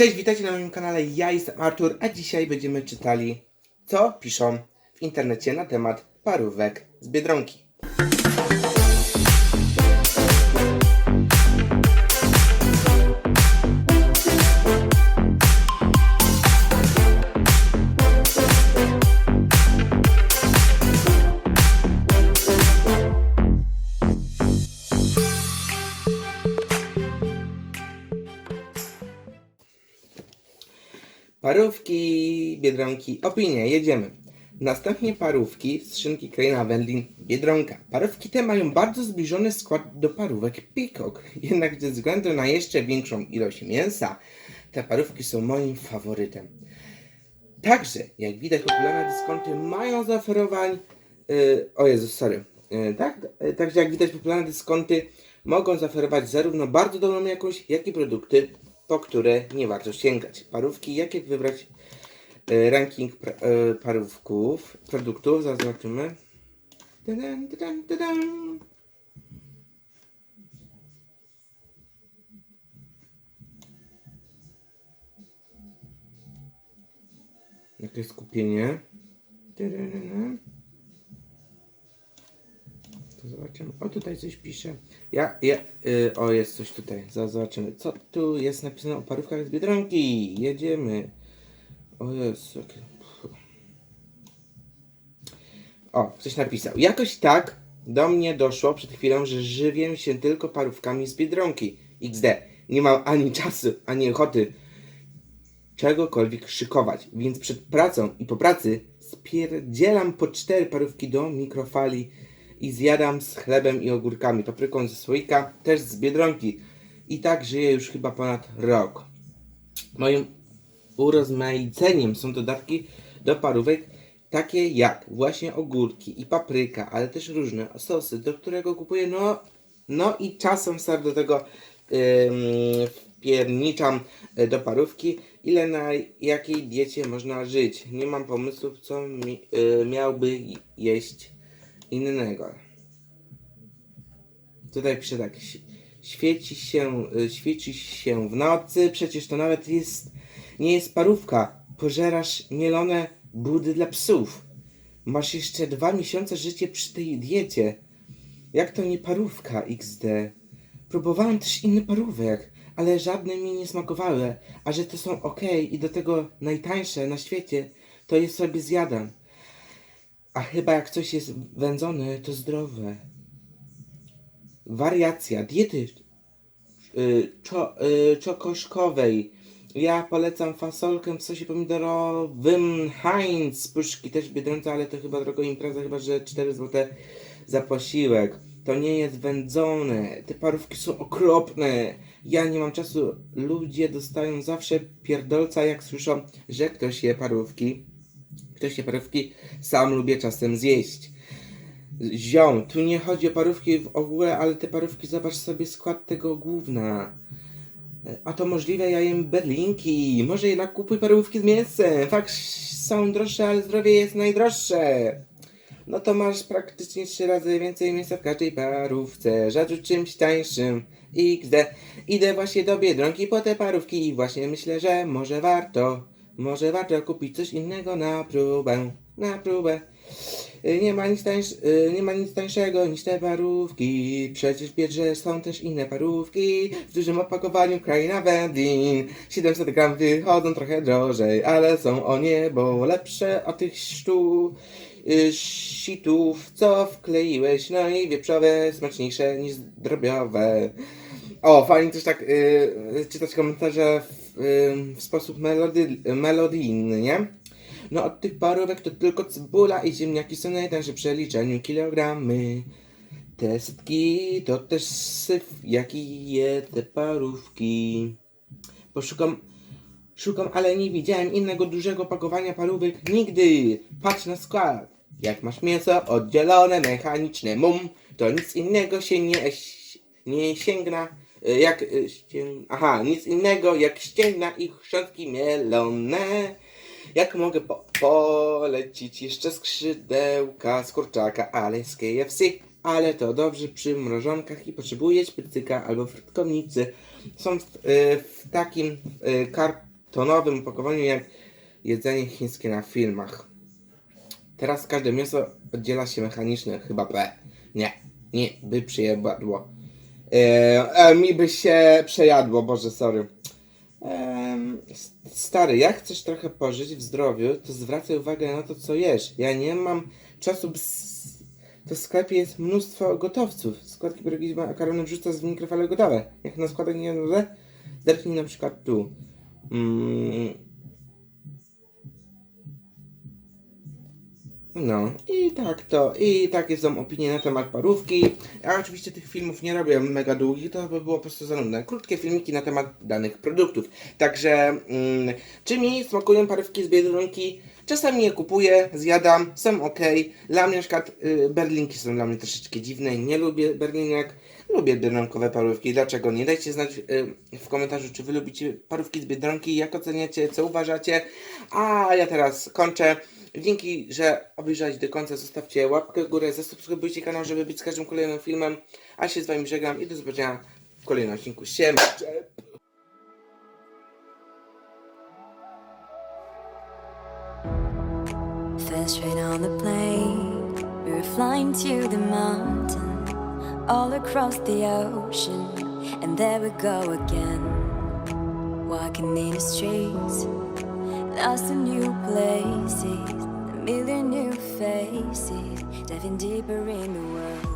Cześć, witajcie na moim kanale. Ja jestem Artur, a dzisiaj będziemy czytali, co piszą w internecie na temat parówek z Biedronki. Parówki, Biedronki, opinie, jedziemy. Następnie parówki z szynki Kraina Wędlin, Biedronka. Parówki te mają bardzo zbliżony skład do parówek Peacock, jednak ze względu na jeszcze większą ilość mięsa, te parówki są moim faworytem. Także, jak widać, popularne dyskonty mają zaoferowań. Yy, o Jezus, sorry. Yy, tak? Yy, także, jak widać, popularne dyskonty mogą zaoferować zarówno bardzo dobrą jakość, jak i produkty, po które nie warto sięgać. Parówki, jakie wybrać? Yy, ranking yy, parówków, produktów, zaznaczymy. Tadam, tadam, tadam. Jakie skupienie? Zobaczymy. O, tutaj coś pisze. Ja, ja, y, o, jest coś tutaj. Zobaczymy. Co tu jest napisane o parówkach z Biedronki? Jedziemy. O, jest. O, ktoś napisał. Jakoś tak do mnie doszło przed chwilą, że żywię się tylko parówkami z Biedronki. XD. Nie mam ani czasu, ani ochoty czegokolwiek szykować, więc przed pracą i po pracy spierdzielam po cztery parówki do mikrofali i zjadam z chlebem i ogórkami, papryką ze słoika, też z Biedronki. I tak żyję już chyba ponad rok. Moim urozmaiceniem są dodatki do parówek, takie jak właśnie ogórki i papryka, ale też różne sosy, do którego kupuję, no, no i czasem sobie do tego e, do parówki, ile na jakiej diecie można żyć. Nie mam pomysłów, co mi, y, miałby jeść innego. Tutaj pisze tak, świeci się, y, świeci się w nocy, przecież to nawet jest, nie jest parówka. Pożerasz mielone budy dla psów. Masz jeszcze dwa miesiące życia przy tej diecie. Jak to nie parówka XD? Próbowałem też inny parówek, ale żadne mi nie smakowały, a że to są ok i do tego najtańsze na świecie, to je sobie zjadam. A chyba jak coś jest wędzone, to zdrowe. Wariacja diety y, czo, y, czokoszkowej. Ja polecam fasolkę w sosie pomidorowym Heinz. Puszki też w Biedronce, ale to chyba droga impreza, chyba że 4 zł za posiłek. To nie jest wędzone. Te parówki są okropne. Ja nie mam czasu. Ludzie dostają zawsze pierdolca, jak słyszą, że ktoś je parówki. Je parówki. Sam lubię czasem zjeść. Ziom, tu nie chodzi o parówki w ogóle, ale te parówki, zobacz sobie skład tego główna. A to możliwe, ja jem berlinki. Może jednak kupuj parówki z mięsem. Fakt, są droższe, ale zdrowie jest najdroższe. No to masz praktycznie trzy razy więcej mięsa w każdej parówce. Rzadko czymś tańszym. XD. Idę właśnie do Biedronki po te parówki i właśnie myślę, że może warto, może warto kupić coś innego na próbę. Na próbę. Y, Nie ma, nic tańsz, y, nie ma nic tańszego niż te parówki. Przecież wiesz, że są też inne parówki w dużym opakowaniu kraina wędlin. 700 gram wychodzą trochę drożej, ale są o niebo lepsze od tych sztu y, sitów, co wkleiłeś. No i wieprzowe smaczniejsze niż drobiowe. O, fajnie też tak y, czytać komentarze w, y, w sposób melody, nie? No od tych parówek to tylko cebula i ziemniaki są najtańsze w przeliczeniu kilogramy. Te setki to też syf, jaki je te parówki. Poszukam, szukam, ale nie widziałem innego dużego pakowania parówek nigdy. Patrz na skład. Jak masz mięso oddzielone, mechaniczne mum, to nic innego się nie, nie sięgna. Y, Jak, y, ścię... Aha, nic innego jak ścięgna i chrząstki mielone. Jak mogę po polecić jeszcze skrzydełka z kurczaka, ale z KFC. Ale to dobrze przy mrożonkach i potrzebujesz pycyka albo frytkownicy. Są w, y, w takim y, kar tonowym opakowaniu jak jedzenie chińskie na filmach. Teraz każde mięso oddziela się mechanicznie, chyba B. Nie, nie, by przyjadło. E, e, mi by się przejadło, Boże, sorry. S- stary, jak chcesz trochę pożyć w zdrowiu, to zwracaj uwagę na to, co jesz. Ja nie mam czasu, to w sklepie jest mnóstwo gotowców. Składki pierogi makarony wrzuca z mikrofale gotowe. Jak na składek nie będę, zerknij na przykład tu. Mm. No, i tak to, i takie są opinie na temat parówki. Ja oczywiście tych filmów nie robię mega długich, to by było po prostu za nudne. Krótkie filmiki na temat danych produktów. Także, mm, czy mi smakują parówki z Biedronki? Czasami je kupuję, zjadam, są ok. Dla mnie na przykład y, berlinki są dla mnie troszeczkę dziwne, nie lubię berlinek. Lubię biedronkowe parówki, dlaczego nie? Dajcie znać y, w komentarzu, czy wy lubicie parówki z Biedronki, jak oceniacie, co uważacie. A ja teraz kończę. Dzięki, że obejrzeliście do końca. Zostawcie łapkę w górę, zasubskrybujcie kanał, żeby być z każdym kolejnym filmem. A się z wami żegnam i do zobaczenia w kolejnym odcinku. Siema! Flying to the mountain, all across the ocean, and there we go again. Walking in the streets, lost in new places, a million new faces, diving deeper in the world.